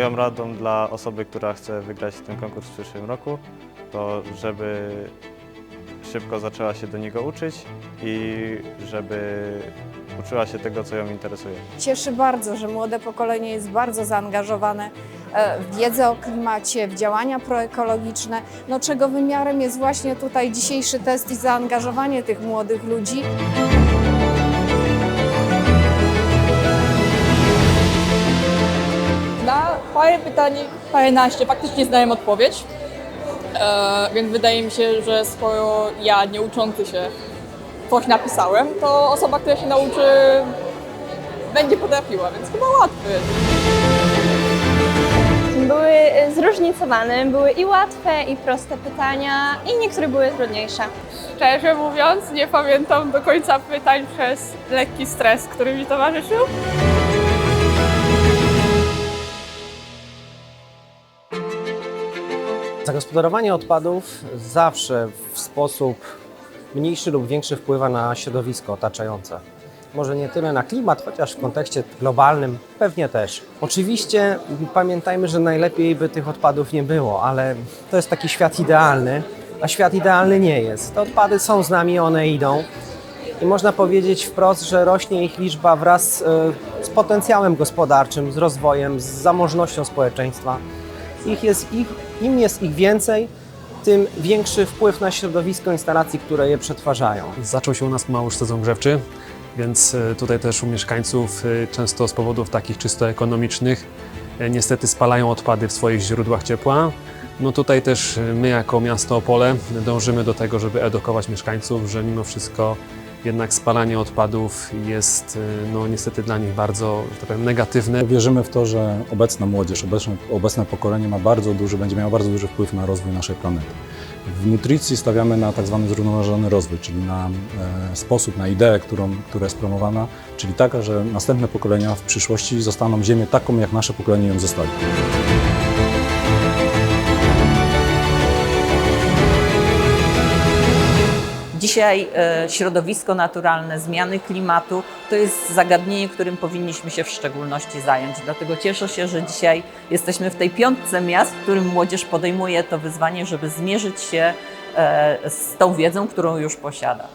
Moją radą dla osoby, która chce wygrać ten konkurs w przyszłym roku, to żeby szybko zaczęła się do niego uczyć i żeby uczyła się tego, co ją interesuje. Cieszy bardzo, że młode pokolenie jest bardzo zaangażowane e, w wiedzę o klimacie, w działania proekologiczne, no czego wymiarem jest właśnie tutaj dzisiejszy test i zaangażowanie tych młodych ludzi. Parę pytań, paręnaście faktycznie znałem odpowiedź, e, więc wydaje mi się, że skoro ja, nie uczący się, coś napisałem, to osoba, która się nauczy, będzie potrafiła, więc chyba łatwy. Były zróżnicowane, były i łatwe, i proste pytania, i niektóre były trudniejsze. Szczerze mówiąc, nie pamiętam do końca pytań przez lekki stres, który mi towarzyszył. Zagospodarowanie odpadów zawsze w sposób mniejszy lub większy wpływa na środowisko otaczające. Może nie tyle na klimat, chociaż w kontekście globalnym pewnie też. Oczywiście pamiętajmy, że najlepiej by tych odpadów nie było, ale to jest taki świat idealny, a świat idealny nie jest. Te odpady są z nami, one idą. I można powiedzieć wprost, że rośnie ich liczba wraz e, z potencjałem gospodarczym, z rozwojem, z zamożnością społeczeństwa. Ich jest, ich, Im jest ich więcej, tym większy wpływ na środowisko instalacji, które je przetwarzają. Zaczął się u nas już sezon grzewczy, więc e, tutaj też u mieszkańców e, często z powodów takich czysto ekonomicznych e, niestety spalają odpady w swoich źródłach ciepła. No tutaj też my jako miasto Opole dążymy do tego, żeby edukować mieszkańców, że mimo wszystko jednak spalanie odpadów jest e, no niestety dla nich bardzo, tak powiem, negatywne. Wierzymy w to, że obecna młodzież, obecne, obecne pokolenie ma bardzo duży, będzie miało bardzo duży wpływ na rozwój naszej planety. W nutricji stawiamy na tak zwany zrównoważony rozwój, czyli na e, sposób, na ideę, którą, która jest promowana, czyli taka, że następne pokolenia w przyszłości zostaną Ziemię taką, jak nasze pokolenie ją zostali. Dzisiaj e, środowisko naturalne, zmiany klimatu to jest zagadnienie, którym powinniśmy się w szczególności zająć. Dlatego cieszę się, że dzisiaj jesteśmy w tej piątce miast, w którym młodzież podejmuje to wyzwanie, żeby zmierzyć się e, z tą wiedzą, którą już posiada.